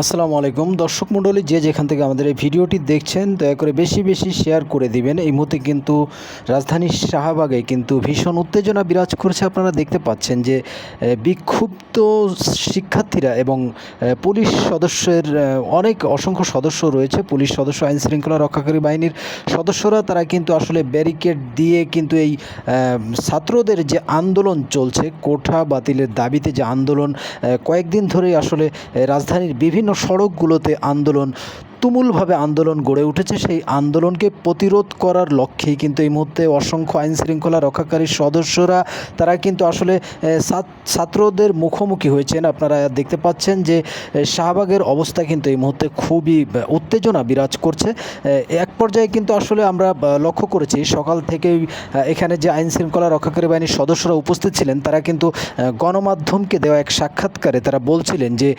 আসসালামু আলাইকুম। দর্শক মণ্ডলী, যে যেখান থেকে আমাদের এই ভিডিওটি দেখছেন, দয়া করে বেশি বেশি শেয়ার করে দিবেন। এই মুহূর্তে কিন্তু রাজধানীর শাহবাগে কিন্তু ভীষণ উত্তেজনা বিরাজ করছে। আপনারা দেখতে পাচ্ছেন যে বিক্ষুব্ধ শিক্ষার্থীরা এবং পুলিশ সদস্যের অনেক অসংখ্য সদস্য রয়েছে। পুলিশ সদস্য আইন শৃঙ্খলা রক্ষাকারী বাহিনীর সদস্যরা, তারা কিন্তু আসলে ব্যারিকেড দিয়ে কিন্তু এই ছাত্রদের যে আন্দোলন চলছে, কোঠা বাতিলের দাবিতে যে আন্দোলন কয়েকদিন ধরেই আসলে রাজধানীর বিভিন্ন সড়কগুলোতে আন্দোলন, তুমুলভাবে আন্দোলন গড়ে উঠেছে। সেই আন্দোলনকে প্রতিরোধ করার লক্ষ্যেই কিন্তু এই মুহূর্তে অসংখ্য আইন শৃঙ্খলা রক্ষাকারী সদস্যরা, তারা কিন্তু আসলে ছাত্রদের মুখোমুখি হয়েছেন। আপনারা দেখতে পাচ্ছেন যে শাহবাগের অবস্থা কিন্তু এই মুহূর্তে খুবই উত্তেজনা বিরাজ করছে। এক পর্যায়ে কিন্তু আসলে আমরা লক্ষ্য করেছি, সকাল থেকেই এখানে যে আইন শৃঙ্খলা রক্ষাকারী বাহিনীর সদস্যরা উপস্থিত ছিলেন, তারা কিন্তু গণমাধ্যমকে দেওয়া এক সাক্ষাৎকারে তারা বলছিলেন যে